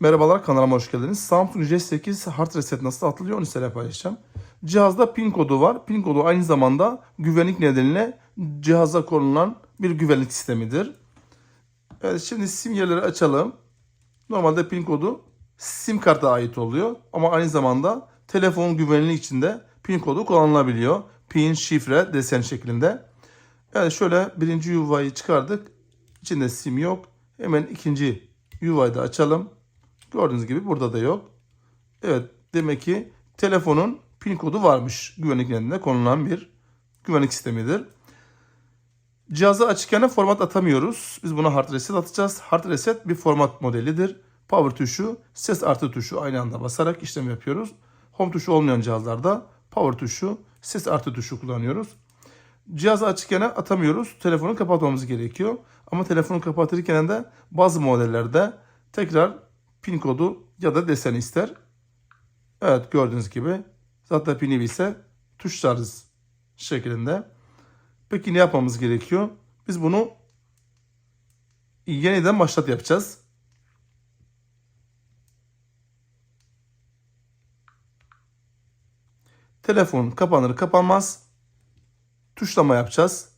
Merhabalar kanalıma hoş geldiniz. Samsung J8 Hard Reset nasıl atılıyor onu size paylaşacağım. Cihazda pin kodu var. Pin kodu aynı zamanda güvenlik nedeniyle cihaza konulan bir güvenlik sistemidir. Evet şimdi sim yerleri açalım. Normalde pin kodu sim karta ait oluyor. Ama aynı zamanda telefonun güvenliği içinde pin kodu kullanılabiliyor. Pin, şifre, desen şeklinde. Evet şöyle birinci yuvayı çıkardık. İçinde sim yok. Hemen ikinci yuvayı da açalım. Gördüğünüz gibi burada da yok. Evet demek ki telefonun pin kodu varmış. Güvenlik nedeniyle konulan bir güvenlik sistemidir. Cihazı açıkken format atamıyoruz. Biz buna hard reset atacağız. Hard reset bir format modelidir. Power tuşu, ses artı tuşu aynı anda basarak işlem yapıyoruz. Home tuşu olmayan cihazlarda power tuşu, ses artı tuşu kullanıyoruz. Cihazı açıkken atamıyoruz. Telefonu kapatmamız gerekiyor. Ama telefonu kapatırken de bazı modellerde tekrar pin kodu ya da desen ister. Evet gördüğünüz gibi zaten pini ise tuşlarız şeklinde. Peki ne yapmamız gerekiyor? Biz bunu yeniden başlat yapacağız. Telefon kapanır kapanmaz tuşlama yapacağız.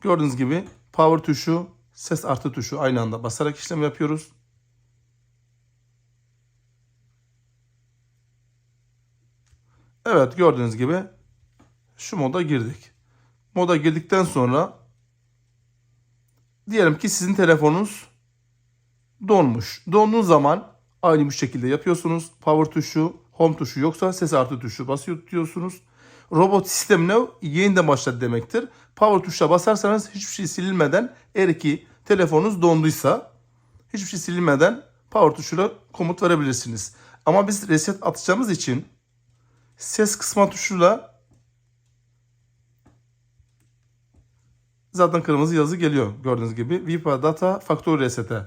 Gördüğünüz gibi power tuşu, ses artı tuşu aynı anda basarak işlem yapıyoruz. Evet gördüğünüz gibi şu moda girdik. Moda girdikten sonra diyelim ki sizin telefonunuz donmuş. Donduğu zaman aynı bu şekilde yapıyorsunuz. Power tuşu, home tuşu yoksa ses artı tuşu basıyor tutuyorsunuz. Robot sistemine yeniden başladı demektir. Power tuşuna basarsanız hiçbir şey silinmeden eğer ki telefonunuz donduysa hiçbir şey silinmeden power tuşuyla komut verebilirsiniz. Ama biz reset atacağımız için ses kısma tuşuyla zaten kırmızı yazı geliyor gördüğünüz gibi. VIPA Data Factory Reset'e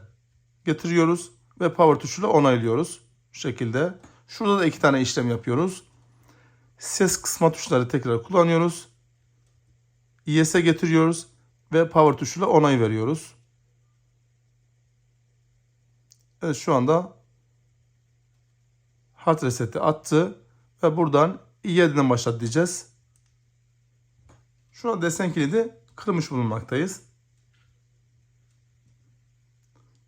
getiriyoruz ve power tuşuyla onaylıyoruz. Şu şekilde. Şurada da iki tane işlem yapıyoruz. Ses kısma tuşları tekrar kullanıyoruz. ES'e getiriyoruz ve power tuşuyla onay veriyoruz. Evet şu anda hard reset'i attı ve buradan i7'den başlat diyeceğiz. Şu an desen kilidi kırmış bulunmaktayız.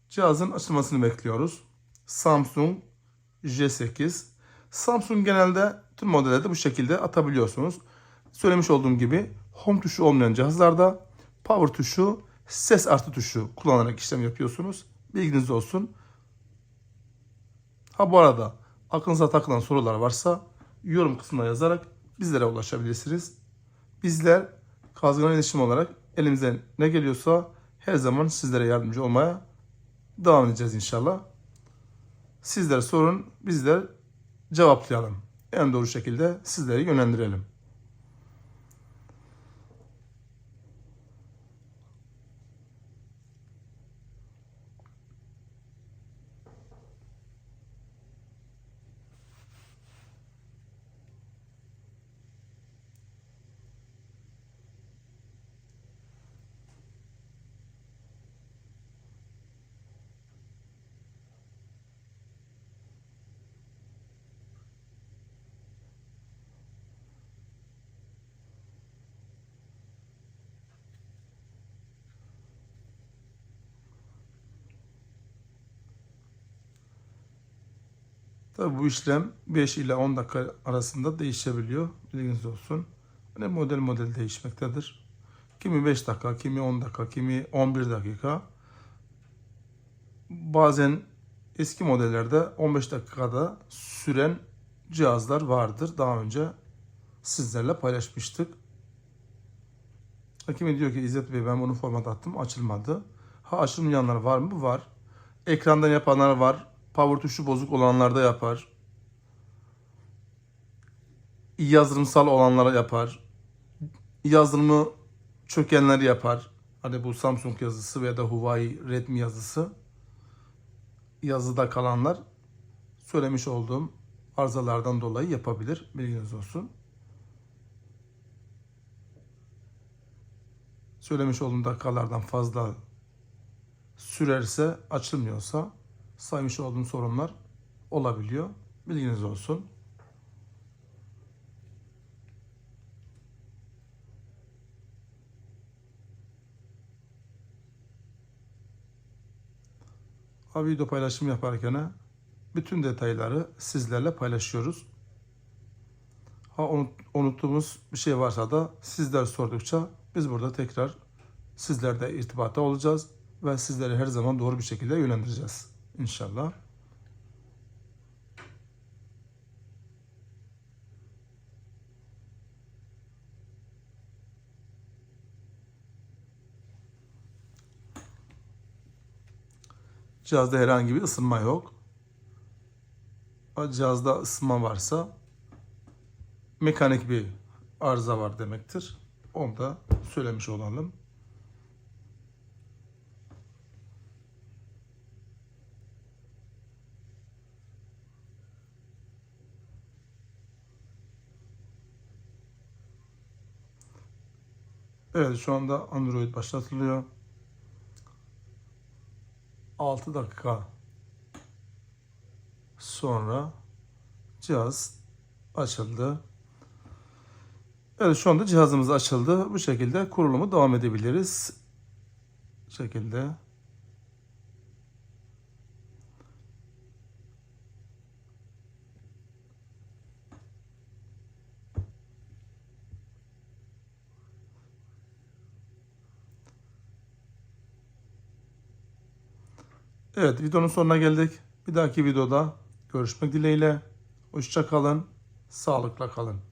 Cihazın açılmasını bekliyoruz. Samsung J8. Samsung genelde tüm modellerde bu şekilde atabiliyorsunuz. Söylemiş olduğum gibi home tuşu olmayan cihazlarda power tuşu, ses artı tuşu kullanarak işlem yapıyorsunuz. Bilginiz olsun. Ha bu arada aklınıza takılan sorular varsa yorum kısmına yazarak bizlere ulaşabilirsiniz. Bizler Kazgan İletişim olarak elimizden ne geliyorsa her zaman sizlere yardımcı olmaya devam edeceğiz inşallah. Sizler sorun, bizler cevaplayalım. En doğru şekilde sizleri yönlendirelim. Tabii bu işlem 5 ile 10 dakika arasında değişebiliyor. Bilginiz olsun. Ne model model değişmektedir. Kimi 5 dakika, kimi 10 dakika, kimi 11 dakika. Bazen eski modellerde 15 dakikada süren cihazlar vardır. Daha önce sizlerle paylaşmıştık. Kimi diyor ki İzzet Bey ben bunu format attım açılmadı. Ha açılmayanlar var mı? Var. Ekrandan yapanlar var. Power tuşu bozuk olanlarda yapar. Yazılımsal olanlara yapar. Yazılımı çökenler yapar. Hani bu Samsung yazısı veya da Huawei Redmi yazısı. Yazıda kalanlar söylemiş olduğum arızalardan dolayı yapabilir. Bilginiz olsun. Söylemiş olduğum dakikalardan fazla sürerse, açılmıyorsa saymış olduğum sorunlar olabiliyor. Bilginiz olsun. Video paylaşım yaparken bütün detayları sizlerle paylaşıyoruz. Ha unut- unuttuğumuz bir şey varsa da sizler sordukça biz burada tekrar sizlerle irtibatta olacağız ve sizleri her zaman doğru bir şekilde yönlendireceğiz inşallah. Cihazda herhangi bir ısınma yok. Cihazda ısınma varsa mekanik bir arıza var demektir. Onu da söylemiş olalım. Evet şu anda Android başlatılıyor. 6 dakika sonra cihaz açıldı. Evet şu anda cihazımız açıldı. Bu şekilde kurulumu devam edebiliriz. Bu şekilde. Evet videonun sonuna geldik. Bir dahaki videoda görüşmek dileğiyle. Hoşça kalın. Sağlıkla kalın.